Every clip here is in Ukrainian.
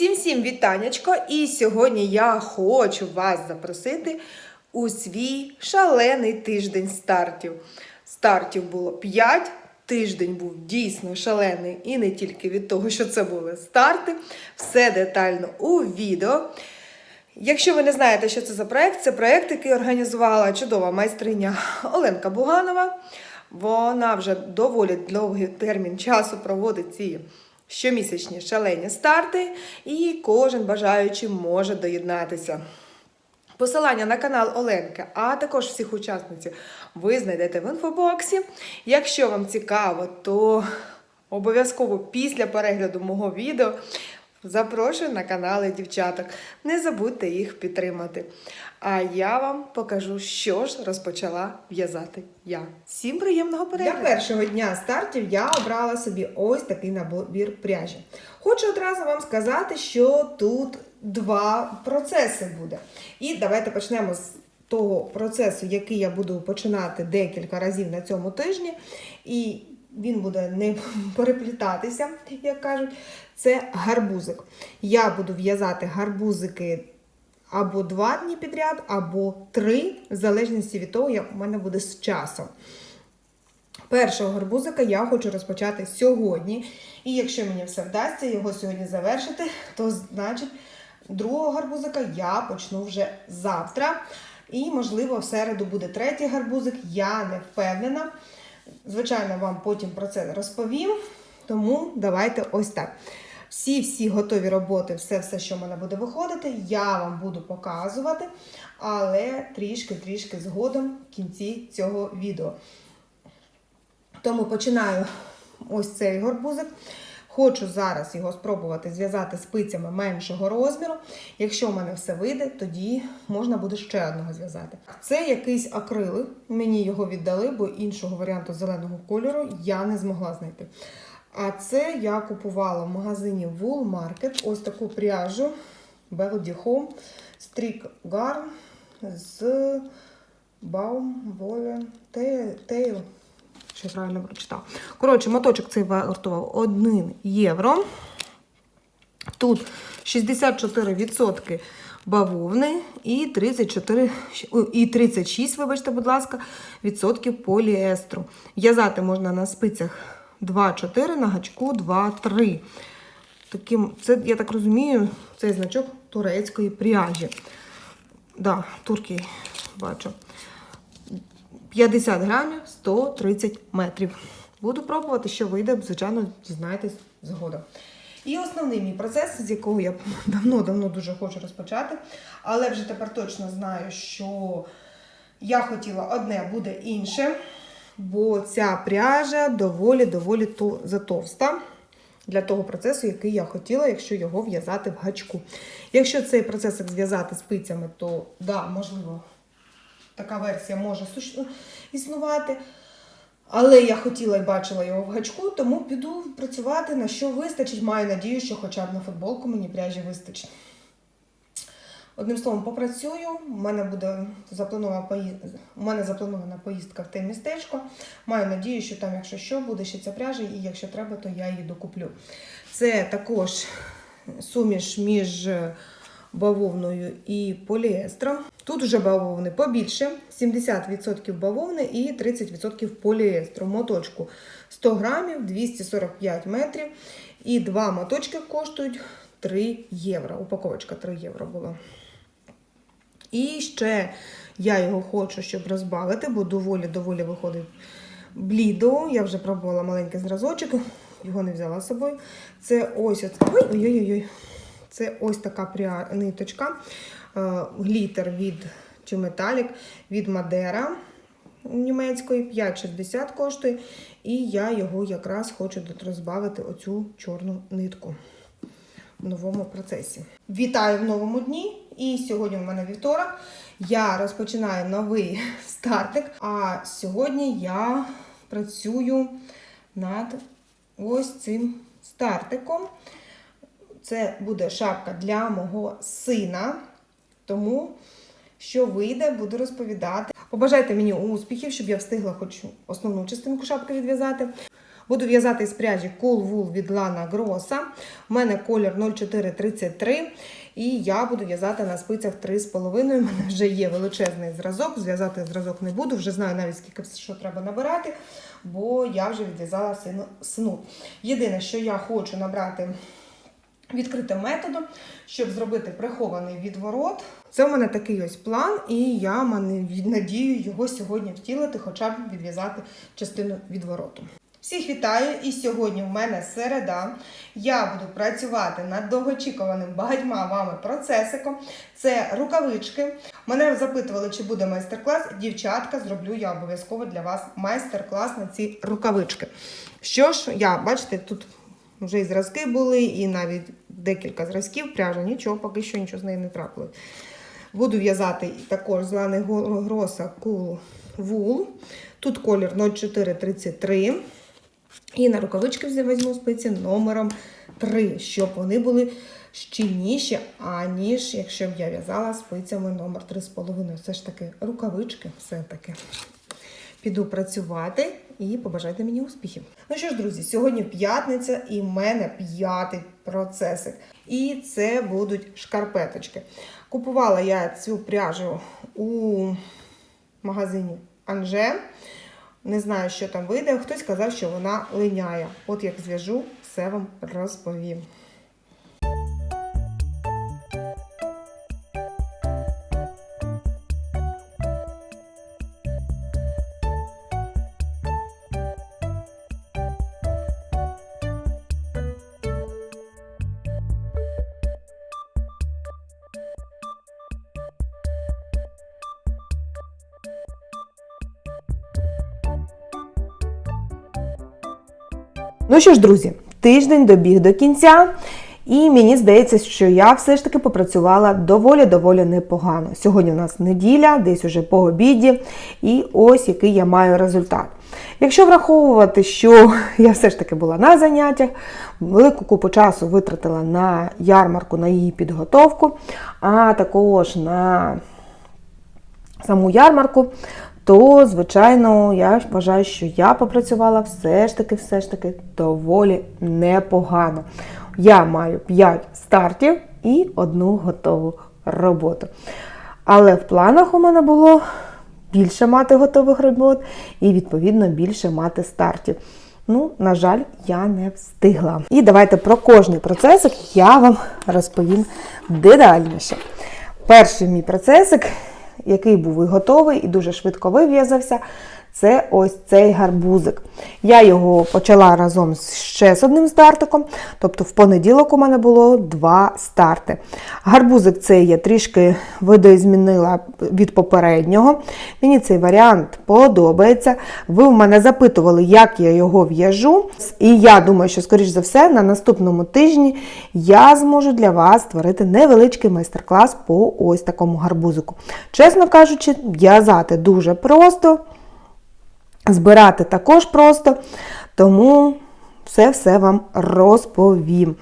Всім всім вітанечко! І сьогодні я хочу вас запросити у свій шалений тиждень стартів. Стартів було 5. Тиждень був дійсно шалений і не тільки від того, що це були старти. Все детально у відео. Якщо ви не знаєте, що це за проект, це проект, який організувала чудова майстриня Оленка Буганова. Вона вже доволі довгий термін часу проводить ці щомісячні шалені старти, і кожен бажаючий може доєднатися. Посилання на канал Оленки, а також всіх учасниць ви знайдете в інфобоксі. Якщо вам цікаво, то обов'язково після перегляду мого відео запрошую на канали дівчаток. Не забудьте їх підтримати. А я вам покажу, що ж розпочала в'язати я. Всім приємного перегляду! Для першого дня стартів я обрала собі ось такий набір пряжі. Хочу одразу вам сказати, що тут два процеси буде. І давайте почнемо з того процесу, який я буду починати декілька разів на цьому тижні. І він буде не переплітатися, як кажуть. Це гарбузик. Я буду в'язати гарбузики або два дні підряд, або три, в залежності від того, як у мене буде з часом. Першого гарбузика я хочу розпочати сьогодні. І якщо мені все вдасться його сьогодні завершити, то значить другого гарбузика я почну вже завтра. І, можливо, в середу буде третій гарбузик, я не впевнена. Звичайно, вам потім про це розповім. Тому давайте ось так. Всі-всі готові роботи, все-все, що в мене буде виходити, я вам буду показувати, але трішки-трішки згодом в кінці цього відео. Тому починаю ось цей горбузик. Хочу зараз його спробувати зв'язати спицями меншого розміру. Якщо в мене все вийде, тоді можна буде ще одного зв'язати. Це якийсь акрилик, мені його віддали, бо іншого варіанту зеленого кольору я не змогла знайти. А це я купувала в магазині Wool Market ось таку пряжу Belody Home Streak Garn з Baum Tail. Що правильно прочитав. Коротше, моточок цей вартував 1 євро. Тут 64% бавовни і 34, і 36, вибачте, будь ласка, відсотків поліестру. В'язати можна на спицях 2-4, на гачку 2-3. Таким, це, я так розумію, цей значок турецької пряжі. Да, турки бачу. 50 грамів 130 метрів. Буду пробувати, що вийде, звичайно, дізнаєтесь згодом. І основний мій процес, з якого я давно-давно дуже хочу розпочати, але вже тепер точно знаю, що я хотіла одне, буде інше, бо ця пряжа доволі-доволі затовста для того процесу, який я хотіла, якщо його в'язати в гачку. Якщо цей процес зв'язати спицями, то да, можливо, така версія може існувати. Але я хотіла і бачила його в гачку, тому піду працювати на що вистачить. Маю надію, що хоча б на футболку мені пряжі вистачить. Одним словом, попрацюю. У мене буде запланована поїздка, у мене запланована поїздка в те містечко. Маю надію, що там, якщо що, буде ще ця пряжа, і якщо треба, то я її докуплю. Це також суміш між бавовною і поліестром. Тут вже бавовни побільше, 70% бавовни і 30% поліестру. Моточку 100 грамів, 245 метрів. І два моточки коштують 3 євро. Упаковочка 3 євро була. І ще я його хочу, щоб розбавити, бо доволі-доволі виходить блідо. Я вже пробувала маленький зразочок, його не взяла з собою. Це ось ой-ой-ой. Це ось така пря... ниточка, глітер від чи металік від Мадера німецької, 5,60 коштує. І я його якраз хочу розбавити оцю чорну нитку новому процесі. Вітаю в новому дні! І сьогодні у мене вівторок. Я розпочинаю новий стартик. А сьогодні я працюю над ось цим стартиком. Це буде шапка для мого сина. Тому, що вийде, буду розповідати. Побажайте мені успіхів, щоб я встигла хоч основну частинку шапки відв'язати. Буду в'язати з пряжі Cool Wool від Lana Grossa. У мене колір 0433. І я буду в'язати на спицях 3,5. У мене вже є величезний зразок. Зв'язати зразок не буду, вже знаю навіть скільки що треба набирати, бо я вже відв'язала сну. Єдине, що я хочу набрати відкритим методом, щоб зробити прихований відворот. Це в мене такий ось план, і я надію його сьогодні втілити, хоча б відв'язати частину відвороту. Всіх вітаю! І сьогодні в мене середа. Я буду працювати над довгоочікуваним багатьма вами процесиком. Це рукавички. Мене запитували, чи буде майстер-клас. Дівчатка, зроблю я обов'язково для вас майстер-клас на ці рукавички. Що ж, я бачите, тут вже і зразки були, і навіть декілька зразків пряжа, нічого, поки що нічого з нею не трапилось. Буду в'язати також з лани Гроса Cool Wool. Тут колір 0433. І на рукавички візьму спиці номером 3, щоб вони були щільніші, аніж якщо б я в'язала спицями номер 3,5. Все ж таки рукавички, все-таки. Піду працювати і побажайте мені успіхів. Ну що ж, друзі, сьогодні п'ятниця і в мене п'ятий процесик. І це будуть шкарпеточки. Купувала я цю пряжу у магазині Анже. Не знаю, що там вийде. Хтось сказав, що вона линяє. От як зв'яжу, все вам розповім. Ну що ж, друзі, тиждень добіг до кінця, і мені здається, що я все ж таки попрацювала доволі-доволі непогано. Сьогодні у нас неділя, десь уже по обіді, і ось який я маю результат. Якщо враховувати, що я все ж таки була на заняттях, велику купу часу витратила на ярмарку, на її підготовку, а також на саму ярмарку, то, звичайно, я вважаю, що я попрацювала все ж таки, все ж таки доволі непогано. Я маю 5 стартів і одну готову роботу. Але в планах у мене було більше мати готових робот і, відповідно, більше мати стартів. Ну, на жаль, я не встигла. І давайте про кожний процесик я вам розповім детальніше. Перший мій процесик який був і готовий, і дуже швидко вив'язався. Це ось цей гарбузик. Я його почала разом ще з одним стартиком. Тобто в понеділок у мене було два старти. Гарбузик цей я трішки видоізмінила від попереднього. Мені цей варіант подобається. Ви в мене запитували, як я його в'яжу. І я думаю, що, скоріш за все, на наступному тижні я зможу для вас створити невеличкий майстер-клас по ось такому гарбузику. Чесно кажучи, в'язати дуже просто. Збирати також просто, тому все-все вам розповім.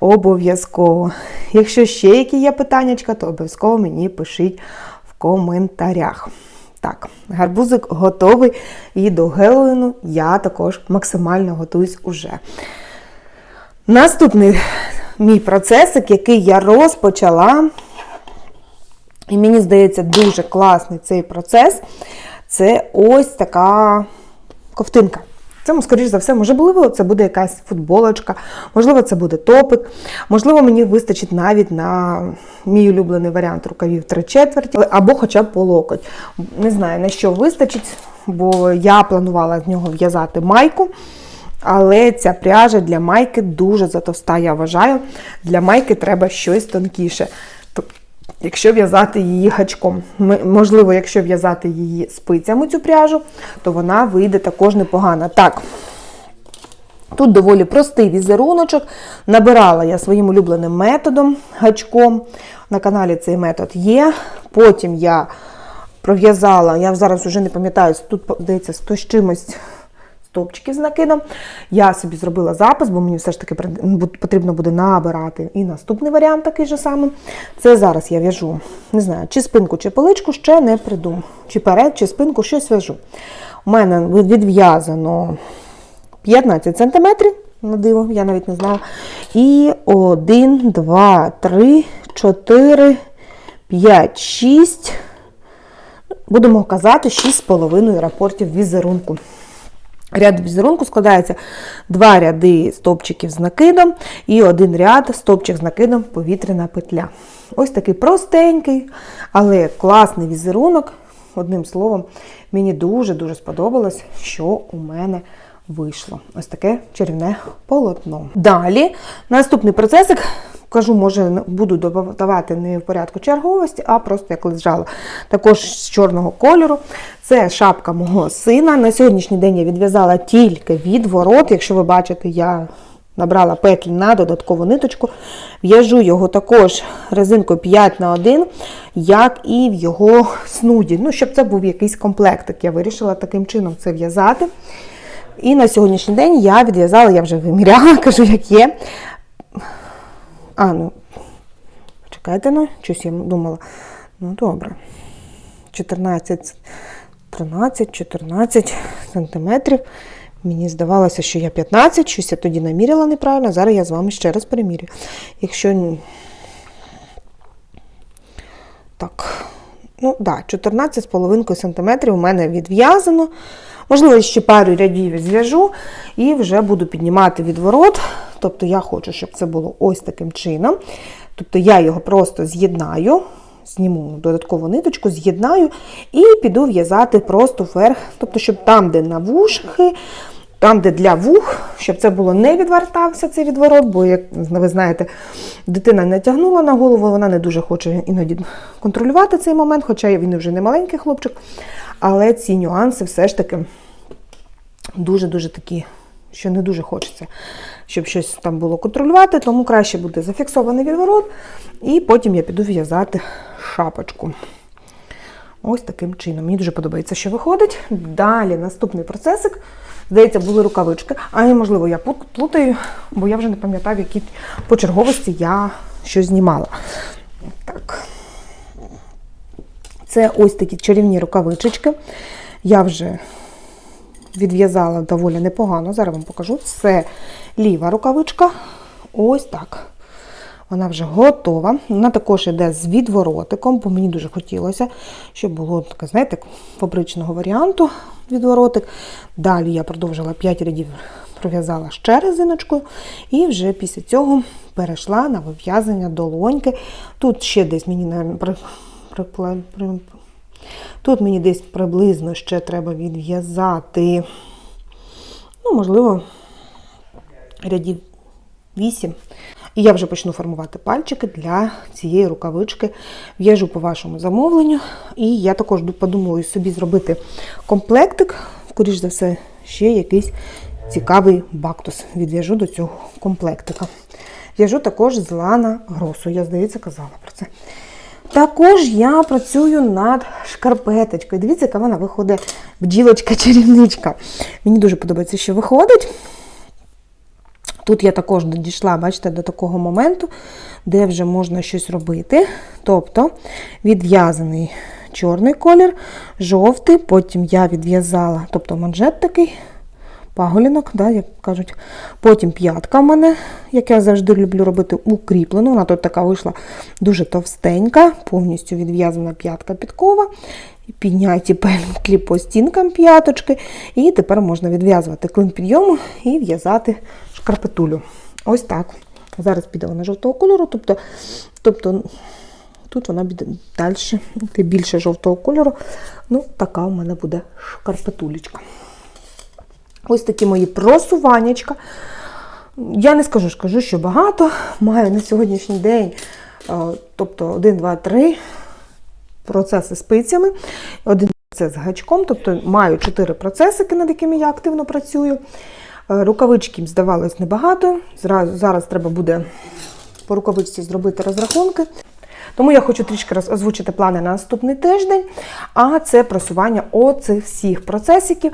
Обов'язково. Якщо ще які є питання, то обов'язково мені пишіть в коментарях. Так, гарбузик готовий і до Геловіну я також максимально готуюсь уже. Наступний мій процесик, який я розпочала, і мені здається, дуже класний цей процес це ось така ковтинка. Це, скоріш за все, можливо, це буде якась футболочка, можливо, це буде топик, можливо, мені вистачить навіть на мій улюблений варіант рукавів 3 четверті, або хоча б по локоть. Не знаю, на що вистачить, бо я планувала з нього в'язати майку. Але ця пряжа для майки дуже затовста, я вважаю. Для майки треба щось тонкіше якщо в'язати її гачком. Можливо, якщо в'язати її спицями цю пряжу, то вона вийде також непогано. Так, тут доволі простий візеруночок. Набирала я своїм улюбленим методом гачком. На каналі цей метод є. Потім я пров'язала, я зараз вже не пам'ятаю, тут, здається, 100 з чимось стовпчики з накидом. Я собі зробила запис, бо мені все ж таки потрібно буде набирати. І наступний варіант такий же самий. Це зараз я в'яжу, не знаю, чи спинку, чи поличку, ще не придумав. Чи перед, чи спинку, щось в'яжу. У мене відв'язано 15 см, на диво, я навіть не знала. І 1, 2, 3, 4, 5, 6. Будемо казати 6,5 рапортів візерунку. Ряд візерунку складається два ряди стопчиків з накидом і один ряд стопчик з накидом повітряна петля. Ось такий простенький, але класний візерунок. Одним словом, мені дуже-дуже сподобалось, що у мене вийшло. Ось таке чарівне полотно. Далі, наступний процесик, кажу, може, буду додавати не в порядку черговості, а просто як лежала. Також з чорного кольору. Це шапка мого сина. На сьогоднішній день я відв'язала тільки відворот. Якщо ви бачите, я набрала петлі на додаткову ниточку. В'яжу його також резинкою 5 на 1, як і в його снуді. Ну, щоб це був якийсь комплектик. Я вирішила таким чином це в'язати. І на сьогоднішній день я відв'язала, я вже виміряла, кажу, як є. А, ну, чекайте, ну, щось я думала. Ну, добре. 14, 13, 14 сантиметрів. Мені здавалося, що я 15, щось я тоді наміряла неправильно. Зараз я з вами ще раз перемірюю. Якщо. Так, ну да, 14,5 см у мене відв'язано. Можливо, ще пару рядів зв'яжу і вже буду піднімати відворот. Тобто я хочу, щоб це було ось таким чином. Тобто я його просто з'єднаю, зніму додаткову ниточку, з'єднаю і піду в'язати просто вверх. Тобто, щоб там, де на вушки, там, де для вух, щоб це було не відвертався цей відворот, бо, як ви знаєте, дитина не тягнула на голову, вона не дуже хоче іноді контролювати цей момент, хоча він вже не маленький хлопчик. Але ці нюанси все ж таки дуже-дуже такі, що не дуже хочеться, щоб щось там було контролювати, тому краще буде зафіксований відворот, і потім я піду в'язати шапочку. Ось таким чином. Мені дуже подобається, що виходить. Далі наступний процесик. Здається, були рукавички. А і, можливо, я плутаю, бо я вже не пам'ятаю, в якій по черговості я щось знімала. Так. Це ось такі чарівні рукавички. Я вже відв'язала доволі непогано. Зараз вам покажу. Це ліва рукавичка. Ось так. Вона вже готова. Вона також йде з відворотиком, бо мені дуже хотілося, щоб було таке, знаєте, фабричного варіанту відворотик. Далі я продовжила 5 рядів, пров'язала ще резиночкою, і вже після цього перейшла на вив'язання долоньки. Тут ще десь мені, при- Тут мені десь приблизно ще треба відв'язати, ну, можливо, рядів 8. І я вже почну формувати пальчики для цієї рукавички. В'яжу по вашому замовленню. І я також подумаю собі зробити комплектик, скоріш за все, ще якийсь цікавий бактус. Відв'яжу до цього комплектика. В'яжу також з Лана Гросу. Я, здається, казала про це. Також я працюю над шкарпеточкою. Дивіться, яка вона виходить бджілочка-чарівничка. Мені дуже подобається, що виходить. Тут я також дійшла, бачите, до такого моменту, де вже можна щось робити. Тобто відв'язаний чорний колір, жовтий, потім я відв'язала, тобто манжет такий, паголінок, да, як кажуть. Потім п'ятка в мене, як я завжди люблю робити, укріплену. Вона тут така вийшла дуже товстенька, повністю відв'язана п'ятка підкова. Підняті петлі по стінкам п'яточки. І тепер можна відв'язувати клин підйому і в'язати шкарпетулю. Ось так. Зараз піде вона жовтого кольору, тобто, тобто тут вона буде далі, більше жовтого кольору. Ну, така у мене буде шкарпетулечка. Ось такі мої просуваннячка. Я не скажу, скажу, що багато. Маю на сьогоднішній день, е, тобто 1, 2, 3 процеси спицями, один процес з гачком, тобто маю 4 процесики, над якими я активно працюю. Е, Рукавички здавалось небагато. Зараз треба буде по рукавичці зробити розрахунки. Тому я хочу трішки озвучити плани на наступний тиждень. А це просування оцих всіх процесиків.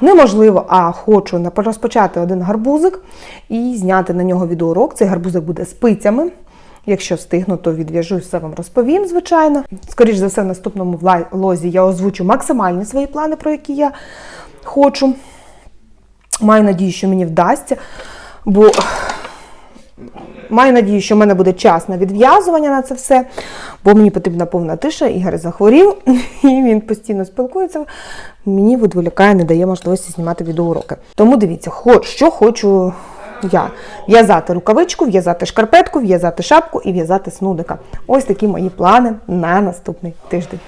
Неможливо, а хочу розпочати один гарбузик і зняти на нього відеоурок. Цей гарбузик буде спицями. Якщо встигну, то відв'яжу і все вам розповім, звичайно. Скоріше за все, в наступному лозі я озвучу максимальні свої плани, про які я хочу. Маю надію, що мені вдасться, бо маю надію, що в мене буде час на відв'язування на це все, бо мені потрібна повна тиша. Ігор захворів, і він постійно спілкується. Мені відволікає, не дає можливості знімати відеоуроки. Тому дивіться, що хочу я в'язати рукавичку, в'язати шкарпетку, в'язати шапку і в'язати снудика. Ось такі мої плани на наступний тиждень.